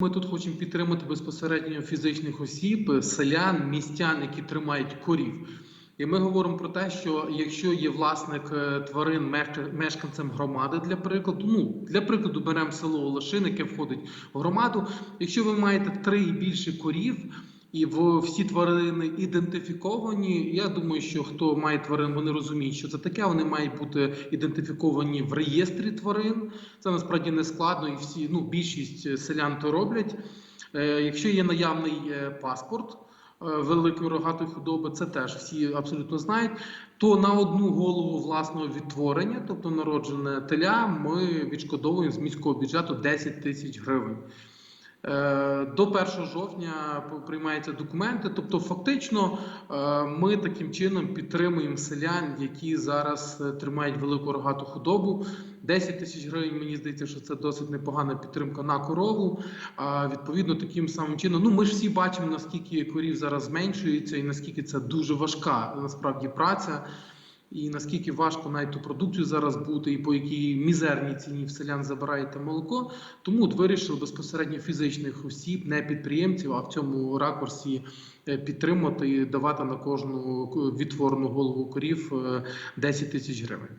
Ми тут хочемо підтримати безпосередньо фізичних осіб, селян, містян, які тримають корів. І ми говоримо про те, що якщо є власник е, тварин мешка- мешканцем громади, для прикладу, ну для прикладу беремо село Олешин, яке входить в громаду. Якщо ви маєте три і більше корів, і в всі тварини ідентифіковані. Я думаю, що хто має тварин, вони розуміють, що це таке. Вони мають бути ідентифіковані в реєстрі тварин. Це насправді не складно, і всі ну більшість селян то роблять. Е, якщо є наявний е, паспорт е, великої рогатої худоби, це теж всі абсолютно знають. То на одну голову власного відтворення, тобто народжене теля, ми відшкодовуємо з міського бюджету 10 тисяч гривень. Е, До 1 жовтня приймаються документи. Тобто, фактично, е, ми таким чином підтримуємо селян, які зараз е, тримають велику рогату худобу. 10 тисяч гривень. Мені здається, що це досить непогана підтримка на корову. А відповідно, таким самим чином, ну ми ж всі бачимо, наскільки корів зараз зменшується, і наскільки це дуже важка насправді праця. І наскільки важко навіть ту продукцію зараз бути, і по якій мізерній ціні в селян забираєте молоко. Тому от вирішили безпосередньо фізичних осіб, не підприємців, а в цьому ракурсі е, підтримати і давати на кожну е, відтворну голову корів е, 10 тисяч гривень.